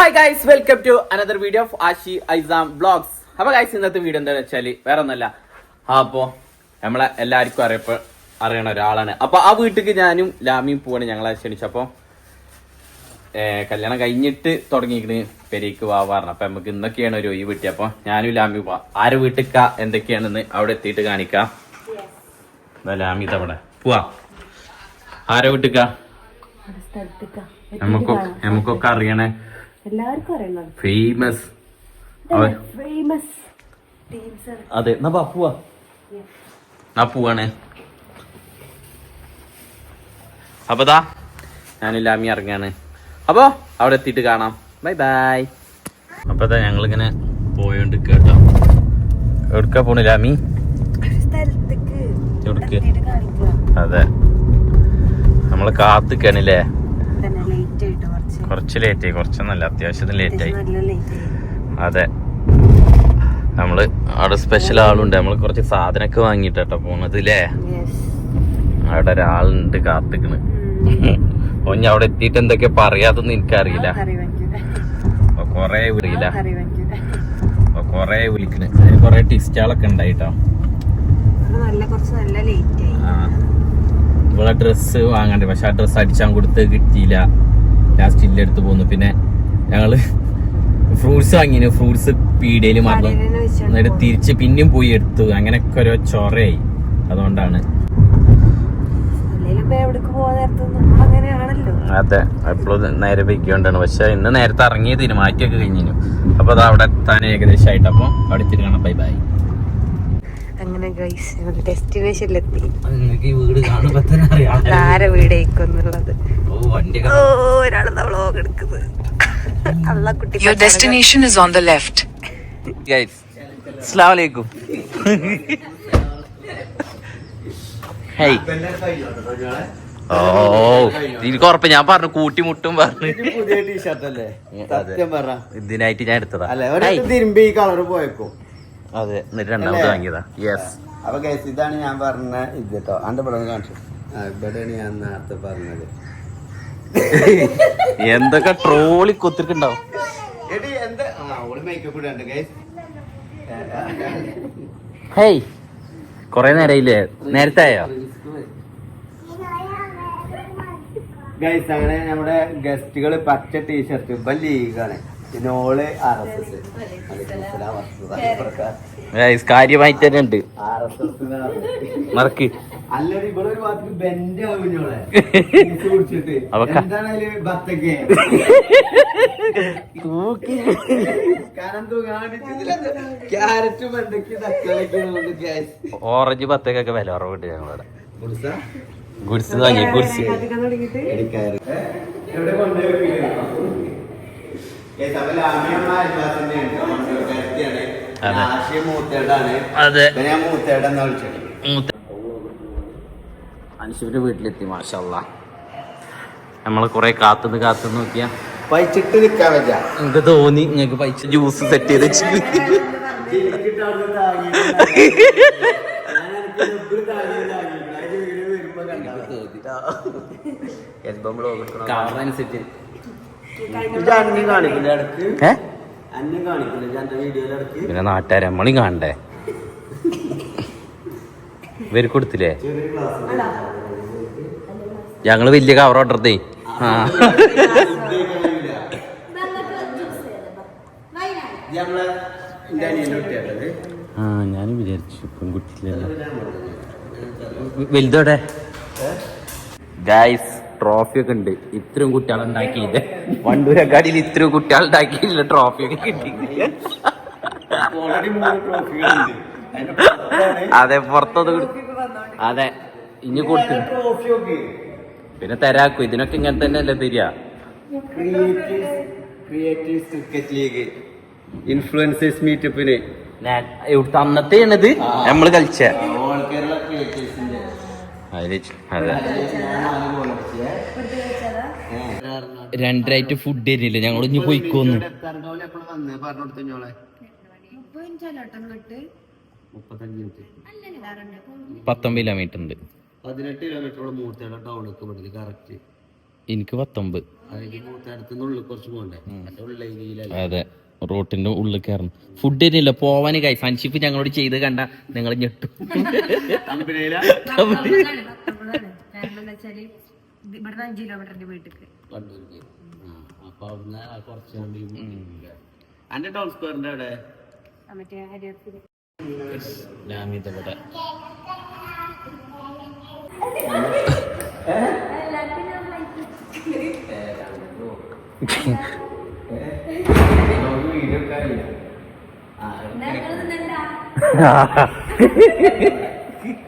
Hi guys welcome to another video of Ashi Aisam vlogs അപ്പൊ guys ഇന്നത്തെ video എന്താ വെച്ചാൽ വേറെ ഒന്നല്ല അപ്പോ നമ്മളെ എല്ലാവർക്കും അറിയപ്പോ അറിയണ ഒരാളാണ്. അപ്പൊ ആ വീട്ടിലേക്ക് ഞാനും ലാമിയും പോവാണ് ഞങ്ങളെ ക്ഷണിച്ചപ്പോ കല്യാണം കഴിഞ്ഞിട്ട് തുടങ്ങിയിരിക്കണ് പെരേക്ക് വാവാറിന് അപ്പൊ നമുക്ക് ഇന്നൊക്കെയാണ് ഒരു ഒഴിവ് കിട്ടിയ. അപ്പൊ ഞാനും ലാമി പോവാ. ആര് വീട്ടിക്ക എന്തൊക്കെയാണെന്ന് അവിടെ എത്തിയിട്ട് കാണിക്കാം. ലാമി തവണ പോവാ. ആരെ വീട്ടിക്ക? നമുക്കൊക്കെ അറിയണേ. എല്ലാവർക്കും അറിയണം. ഫേമസ് ഫേമസ് അതെ എന്നാ പോവാണ്. അപ്പൊ ദാ ഞാനില്ലാമി ലാമി ഇറങ്ങാണ്. അപ്പൊ അവിടെ എത്തിയിട്ട് കാണാം. ബൈ ബൈ അപ്പൊ ദാ ഞങ്ങളിങ്ങനെ പോയോണ്ട് കേട്ടോ. എവിടുക്കാ പോണു ലാമി? എവിടേക്ക്? അതെ. നമ്മൾ കാത്തിക്കണില്ലേ കുറച്ച് ആയി. കുറച്ചൊന്നല്ല അത്യാവശ്യത്തിന് ലേറ്റ് ആയി. അതെ. നമ്മൾ അവിടെ സ്പെഷ്യൽ ആളുണ്ട്. നമ്മൾ കുറച്ച് സാധനമൊക്കെ വാങ്ങിട്ടോ പോണത് ഇല്ലേ അവിടെ ഒരാളുണ്ട് കാത്തിക്കണ്. ഓഞ്ഞ അവിടെ എത്തിയിട്ട് എന്തൊക്കെ പറയാതൊന്നും എനിക്കറിയില്ല. കറി വിളിയില്ല. കറി വിളിക്കണ്. കൊറേ ടിസ്റ്റാളൊക്കെ ഉണ്ടായിട്ടോ. ഇവിടെ ഡ്രസ്സ് വാങ്ങണ്ടേ. പക്ഷെ ആ ഡ്രസ്സ് അടിച്ചാൻ കൊടുത്ത് കിട്ടിയില്ല. ലാസ്റ്റ് ഇല്ലെടുത്ത് പോന്നു. പിന്നെ ഞങ്ങൾ ഫ്രൂട്ട്സ് വാങ്ങിന്. ഫ്രൂട്ട്സ് പീടിയയിൽ മറന്നു എന്നിട്ട് തിരിച്ച് പിന്നെയും പോയി എടുത്തു. അങ്ങനെയൊക്കെ ഓരോ ചൊറയായി. അതുകൊണ്ടാണ്. അല്ലെങ്കിൽ ഇപ്പൊ എവിടേക്ക് പോകാൻ നേരത്തൊന്നും അങ്ങനെയാണല്ലോ. അതെ. എപ്പോഴും നേരെ വൈകിക്കൊണ്ടാണ് പക്ഷെ ഇന്ന് നേരത്തെ ഇറങ്ങിയതിന് മാറ്റിയൊക്കെ കഴിഞ്ഞു അപ്പൊ അത് അവിടെ എത്താൻ ഏകദേശമായിട്ട് അപ്പൊ അവിടെ എത്തിയിട്ട് കാണാം. Bye bye. അങ്ങനെ ഗൈസ് ഡെസ്റ്റിനേഷനിലെത്തി വീട് കാണുമ്പോ ആരെ വീടേക്കുന്നുള്ളത് ഓ ഒരാളെന്താ വ്ളോഗ് എടുക്കുന്നത്? Your destination is on the left. Guys, അസ്സലാമു അലൈക്കും hey. ഓ എനിക്ക് ഉറപ്പ് ഞാൻ പറഞ്ഞു കൂട്ടിമുട്ടും പറഞ്ഞു. പുതിയ ടീഷർട്ട് അല്ലേ? സത്യം പറ ഇതിനായിട്ട് ഞാൻ എടുത്തതാ. തിരുമ്പി ഈ കളർ പോയേക്കും. അതെ. എന്നിട്ട് രണ്ടാമത് അല്ലേ? വാങ്ങിയതാ. യെസ് അപ്പൊ കേസ് ഇതാണ് ഞാൻ പറഞ്ഞ ഇത് കേട്ടോ അന്റെ പടം കാണിച്ചു. ഇവിടെയാണ് ഞാൻ നേരത്തെ പറഞ്ഞത്. എന്തൊക്കെ ട്രോളി കുത്തിരിക്കുണ്ടാവും എടി എന്താ? ആ ഓൾ മേക്കപ്പ് ഇടണ്ട് ഗൈസ് ഹേയ്. കൊറേ നേരയില്ലേ? നേരത്തെ ആയോ ഗൈസ് അങ്ങനെ നമ്മുടെ ഗസ്റ്റുകൾ പച്ച ടീഷർട്ട് ഇപ്പൊ ലീഗാണ് ആർ എസ് എസ് കാര്യമായിട്ട് തന്നെ ഉണ്ട് ആർ എസ് എസ് മറക്ക്. അല്ലടി ഇവിടെ ഒരു ഭാഗത്ത് ബെൻഡ് കുടിച്ചിട്ട്. എന്താണ് കാരണം ക്യാരറ്റ് വെണ്ടയ്ക്ക് തക്കാളിക്ക് ഗ്യാസ് ഓറഞ്ച് പത്തേക്കൊക്കെ വില കുറവുണ്ട് ഞങ്ങളുടെ ഗുഡ്സ് ഗുഡ്സ് വാങ്ങി ഗുഡ്സ്. എവിടെ കൊണ്ടുപോയി? അതെ. അനുഷിന്റെ വീട്ടിലെത്തി മാഷല്ല നമ്മൾ കൊറേ കാത്തുനിന്ന് കാത്തുനിന്ന് നോക്കിയ. പൈച്ചിട്ട് നിക്കാൻ വെച്ചാ നിങ്ങക്ക് തോന്നി? നിങ്ങക്ക് പൈച്ച ജ്യൂസ് സെറ്റ് ചെയ്ത് വെച്ചിട്ട് കളറനുസരിച്ച് പിന്നെ നാട്ടുകാരെ നമ്മളും കാണണ്ടേ? ഇവർ കൊടുത്തില്ലേ? ഞങ്ങൾ വലിയ കവർ ഓർഡർ ആ. അനിയനോട് കേട്ടത് ആ ഞാനും വിചാരിച്ചു പെൺകുട്ടിയില്ല. വലുതോടെ. ഗായ്സ് ട്രോഫി ഒക്കെ ഉണ്ട്. ഇത്രയും കുട്ടികൾ ഉണ്ടാക്കിയില്ല വണ്ടൂരക്കാടിയിൽ ഇത്രയും കുട്ടികൾ ഉണ്ടാക്കിയില്ല ട്രോഫി ഒക്കെ കിട്ടി അതെ പുറത്തത് അതെ ഇനി കൊടുത്തു. ട്രോഫി ഒക്കെ പിന്നെ തരാക്കും ഇതിനൊക്കെ ഇങ്ങനെ തന്നെ അല്ലേ തരിക ക്രിയേറ്റീവ്സ് ക്രിക്കറ്റ് ലീഗ് ഇൻഫ്ലുവൻസേഴ്സ് മീറ്റപ്പിന് ഞാൻ ഇവിടുത്തെ അന്നത്തെ ആണിത് നമ്മൾ കളിച്ച. ഓൾ കേരള ക്രിയേറ്റീവ്സിന്റെ അതിൽ അതെ രണ്ടരായിട്ട് ഫുഡ് തരില്ല ഞങ്ങൾ ഇനി പോയിക്കോന്ന്. പത്തൊമ്പത് കിലോമീറ്റർ ഉണ്ട്. പതിനെട്ട് കിലോമീറ്ററോളം മൂർത്തിയുടെ ടൗണിലേക്ക് വിടൽ കറക്റ്റ് എനിക്ക് പത്തൊമ്പത്. അതെ. റോട്ടിന്റെ ഉള്ളിൽ കയറണം. ഫുഡ് തന്നെയില്ല പോവാന് കൈ സൺഷിപ്പ് ഞങ്ങളോട് ചെയ്ത് കണ്ട നിങ്ങൾ ഞെട്ടും. ഇവിടുന്ന് അഞ്ച് കിലോമീറ്ററിന്റെ വീട്ടിക്ക് കണ്ണൂർക്ക് അപ്പൊ അവിടുന്ന് കുറച്ച് എന്റെ ടൗൺ സ്ക്വയറിന്റെ അവിടെ മറ്റേ ഹരിയത്തിൽ ഞാമിതവിടെ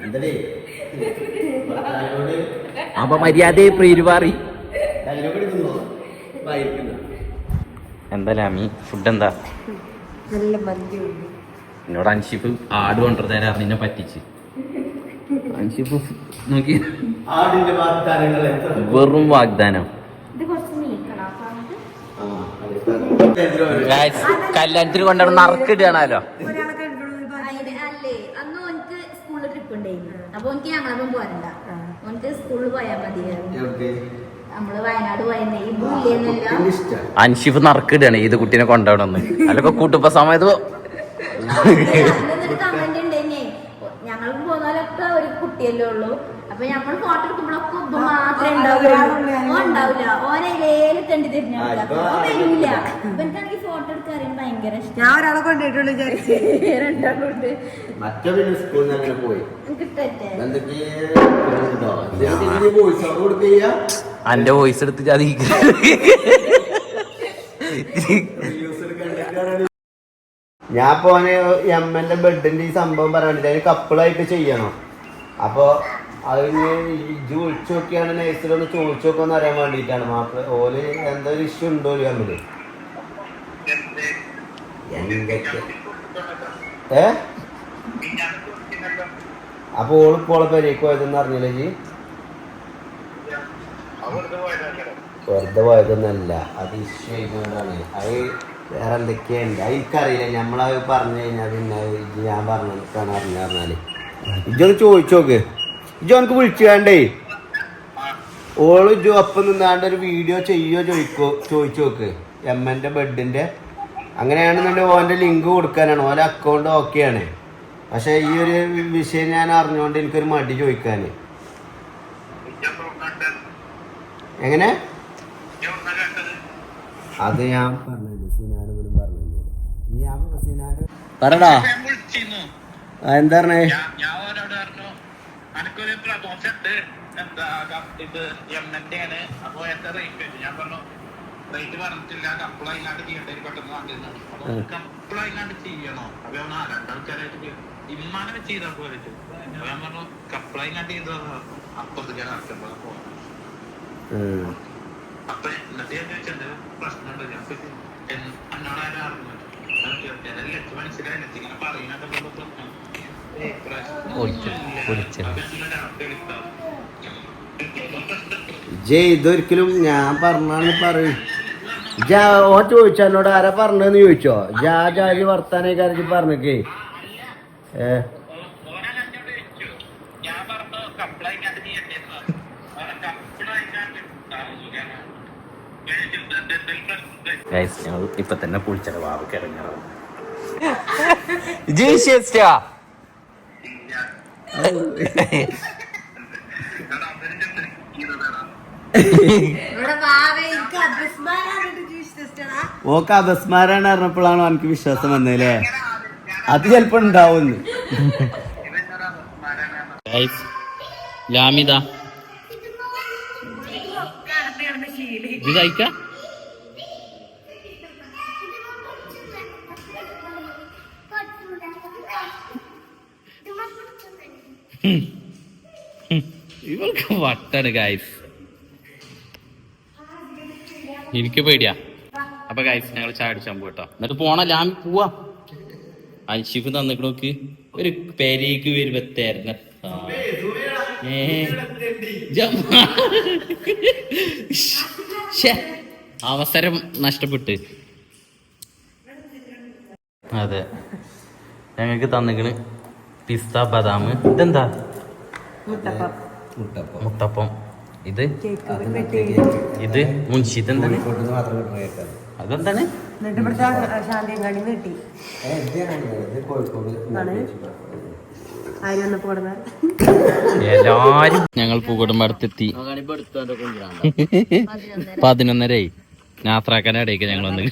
എന്തേ അപ്പൊ മര്യാദയെ വായിക്കുന്നു എന്താ ലാമി? ഫുഡ് എന്താ? നല്ല മന്തിയുണ്ട്. എന്നോട് അൻഷിപ്പ് ആട് കൊണ്ടുവരാൻ നിന്നെ പറ്റിച്ച്. അൻഷിപ്പ് നോക്കി. ആടിന്റെ വാഗ്ദാനങ്ങൾ വെറും വാഗ്ദാനം. കല്യാണത്തിന് കൊണ്ടുവന്ന് നറക്കിടുകയാണല്ലോ ഒരാളെ കണ്ടിട്ടുള്ള അല്ലേ അന്ന് ഓനിക്ക് സ്കൂളിൽ ട്രിപ്പ് ഉണ്ടായിരുന്നു. അപ്പൊ എനിക്ക് ഞങ്ങളൊപ്പം പോരണ്ട. ഓനിക്ക് സ്കൂളിൽ പോയാൽ മതിയായിരുന്നു. അൻഷിഫ് നറക്കിടാണ് ഇത് കുട്ടീനെ കൊണ്ടുപോകണമെന്ന് അല്ലെ കൂട്ടുമ്പോ സമയത്ത് ഞങ്ങൾക്ക് പോന്നാലൊക്കെ ഒരു കുട്ടിയല്ലേ ഉള്ളൂ. അപ്പൊ നമ്മൾ ഫോട്ടോ എടുക്കുമ്പോഴൊക്കെ ഉപ്പ മാത്രമേ ഉണ്ടാവുള്ളൂ ഉണ്ടാവില്ല ഓനെ ഇലേലും കണ്ടു തിരിഞ്ഞു ഓൻ വരൂല ഇവനക്കാണെങ്കിൽ ഫോട്ടോ എടുക്കാൻ അറിയാൻ ഭയങ്കര ഇഷ്ടം ഞാൻ ഒരാളെ കൊണ്ടിട്ടുള്ളൂ രണ്ടാളുണ്ട് സ്കൂളിൽ നിന്ന് അങ്ങനെ പോയി വോയിസ് അന്റെ എടുത്ത് എൽ ഞാൻ പോനെ എമ്മന്റെ ബെഡിന്റെ ഈ സംഭവം പറഞ്ഞിട്ട് കപ്പിളായിട്ട് ചെയ്യണം അപ്പൊ അതിന് ഇജ്ജ് വിളിച്ചു നോക്കിയാണ് നേഴ്സിലൊന്ന് ചോദിച്ചു നോക്കാന്ന് അറിയാൻ വേണ്ടിയിട്ടാണ്. മാപ്പിള ഓൽ എന്തൊരു ഇഷ്യൂ ഉണ്ടോ തമ്മിൽ? എന്തൊക്കെ? ഏ? അപ്പൊ ഓൾ പോളെ പെരേക്ക് പോയതെന്ന് അറിഞ്ഞില്ലേ ജി വെറുതെ പോയതൊന്നല്ല. അത് ഇഷ്യൂ ആയിക്കൊണ്ടാണ് അത് വേറെ എന്തൊക്കെയുണ്ട്? അത് എനിക്കറിയില്ല. നമ്മളത് പറഞ്ഞു കഴിഞ്ഞാൽ പിന്നെ ഇത് ഞാൻ പറഞ്ഞു കാണാറില്ല പറഞ്ഞാൽ. ഇജൊന്ന് ചോദിച്ചു നോക്ക്. ഇജോ എനിക്ക് വിളിച്ചു വേണ്ടേ ഓൾ ഇജോ ഒപ്പം നിന്നാണ്ട് ഒരു വീഡിയോ ചെയ്യോ ചോദിക്കോ ചോദിച്ചു നോക്ക്. എമ്മന്റെ ബെഡിന്റെ. അങ്ങനെയാണെന്നുണ്ടെങ്കിൽ ഓന്റെ ലിങ്ക് കൊടുക്കാനാണ്. ഓന്റെ അക്കൗണ്ട് ഓക്കെയാണ് പക്ഷേ ഈ ഒരു വിഷയം ഞാൻ അറിഞ്ഞുകൊണ്ട് എനിക്കൊരു മടി ചോദിക്കാൻ എങ്ങനെ? അത് ഞാൻ പറഞ്ഞു ഞാൻ സിനാട് പറടാ ആ, എന്താ പറഞ്ഞു? അനക്കൊരു പ്രമോഷൻ ഉണ്ട് എന്താ ഇത് എം എൻ ഡി ആണ്. അപ്പൊ എത്ര റേറ്റ് വരും? ഞാൻ പറഞ്ഞു റേറ്റ് പറഞ്ഞിട്ടില്ല. കപ്പിൾ ഇല്ലാണ്ട് ചെയ്യേണ്ടി? പെട്ടെന്ന് വാങ്ങിയിരുന്നു അപ്പൊ കപ്പിൾ ഇല്ലാണ്ട് ചെയ്യണോ? അപ്പൊ ആ രണ്ടാൾക്കാരായിട്ട് ഇമ്മാനെ ചെയ്താൽ പോലെ ഞാൻ പറഞ്ഞു കപ്പിൾ ഇല്ലാണ്ട് ചെയ്ത. അപ്പുറത്ത് ഞാൻ നടക്കുമ്പോൾ പോകാം ഉം. അപ്പൊ എന്നിട്ട് ഞാൻ ചോദിച്ചത് പ്രശ്നമുണ്ട്? ഞാൻ എന്നോട് ആരാ അറിഞ്ഞു മനസ്സിലായില്ല ഇങ്ങനെ പറയുന്നതൊക്കെ പ്രശ്നം. ജയ് ഇതൊരിക്കലും ഞാൻ പറഞ്ഞാന്ന് പറയും. ജാ ഓ എന്നോട് ആരാ പറഞ്ഞതെന്ന് ചോദിച്ചോ? ജാ ജാതി വർത്താനേ കാര്യത്തിൽ പറഞ്ഞേ ഏ? ഞാൻ പറഞ്ഞു കംപ്ലൈന്റ് ചെയ്യേണ്ടിയിരുന്നു കംപ്ലൈന്റ് ഗൈസ് ഞങ്ങൾ ഇപ്പൊ തന്നെ പുളിച്ചട വാവക്ക് ഇറങ്ങണം ജയ് ഇവിടെ ഓക്ക് അപസ്മാരാണ് പറഞ്ഞപ്പോഴാണ് എനിക്ക് വിശ്വാസം വന്നല്ലേ അത് ചിലപ്പോ ഉണ്ടാവുന്നു ലാമിത. ഇത് കഴിക്ക? ഇവർക്ക് വട്ടാണ് ഗായ്സ് എനിക്ക് പേടിയാ. അപ്പൊ ഗായ്സ് ഞങ്ങൾ ചായ അടിച്ചാൻ പോട്ടോ. എന്നിട്ട് പോണ ലാം പോവാ. അൻഷിഫ് തന്നിക്കണോക്ക് നോക്ക്. ഒരു പെരേക്ക് വരുമ്പോ അവസരം നഷ്ടപ്പെട്ട്. അതെ. ഞങ്ങൾക്ക് തന്നിക്കണ്. പിസ്ത ബദാം ഇതെന്താ? മുട്ടപ്പം. മുട്ടപ്പം. മുത്തപ്പം ഇത്? ഇത് മുൻഷി അതെന്താണ്? എല്ലാരും. ഞങ്ങൾ പൂക്കോട്ടുമ്പടുത്തെത്തി പതിനൊന്നരയായി. നാത്രാക്കാന്റെ ഇടയ്ക്ക് ഞങ്ങൾ വന്ന്.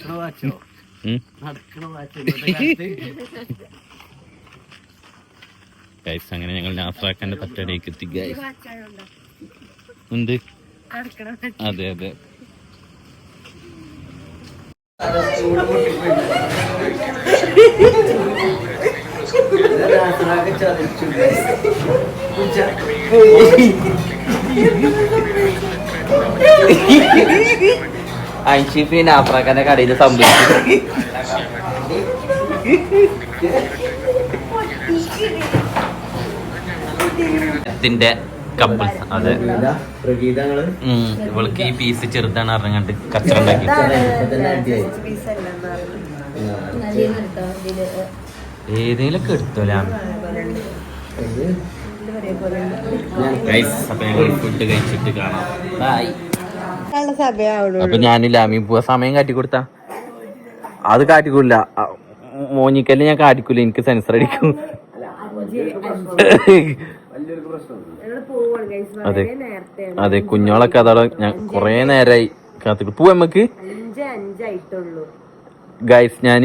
Guys, അങ്ങനെ ഞങ്ങൾ നാത്രാക്കാന്റെ തട്ടടേക്ക് എത്തി ഗൈസ് എന്ത്? അതെ അതെ. ഐഷിഫി നാഫ്രാക്കാന്റെ കടയിൽ സംഭവിച്ചു. ഇതിന്റെ കപ്പിൾസ് അതെ. ഇവൾക്ക് ഈ പീസ് ചെറുതാണ് അറിഞ്ഞാണ്ട് കച്ചറ ഉണ്ടാക്കി ഏതേലൊക്കെ എടുത്തോലാ. അപ്പൊ ഞങ്ങൾ ഫുഡ് കഴിച്ചിട്ട് കാണാം. ബൈ സഭയാവുള്ളൂ അപ്പൊ ഞാൻ ലാമിയും പോവാ സമയം കാട്ടി കൊടുത്ത. അത് കാട്ടിക്കൂല. മോഞ്ഞിക്കല്ലേ ഞാൻ കാട്ടിക്കൂല. എനിക്ക് സെൻസർ അടിക്കും. അതെ. അതെ കുഞ്ഞോളൊക്കെ അതോടെ ഞാൻ കൊറേ നേരമായി കാത്തിട്ട് പോവാ നമുക്ക് ഗൈസ് ഞാൻ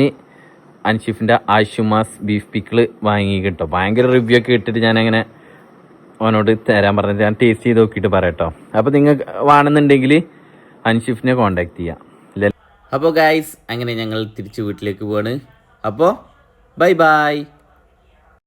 അൻഷിഫിന്റെ ആശുമാസ് ബീഫ് പിക്കിൾ വാങ്ങി കിട്ടോ. ഭയങ്കര റിവ്യൂ ഒക്കെ ഇട്ടിട്ട് ഞാൻ അങ്ങനെ അവനോട് തരാൻ പറഞ്ഞിട്ട് ഞാൻ ടേസ്റ്റ് ചെയ്ത് നോക്കിയിട്ട് പറയട്ടോ അപ്പൊ നിങ്ങൾക്ക് വേണമെന്നുണ്ടെങ്കിൽ അൻഷിഫിനെ കോണ്ടാക്ട് ചെയ്യാം. അപ്പോൾ ഗൈസ് അങ്ങനെ ഞങ്ങൾ തിരിച്ച് വീട്ടിലേക്ക് പോവാണ്. അപ്പോൾ ബൈ ബൈ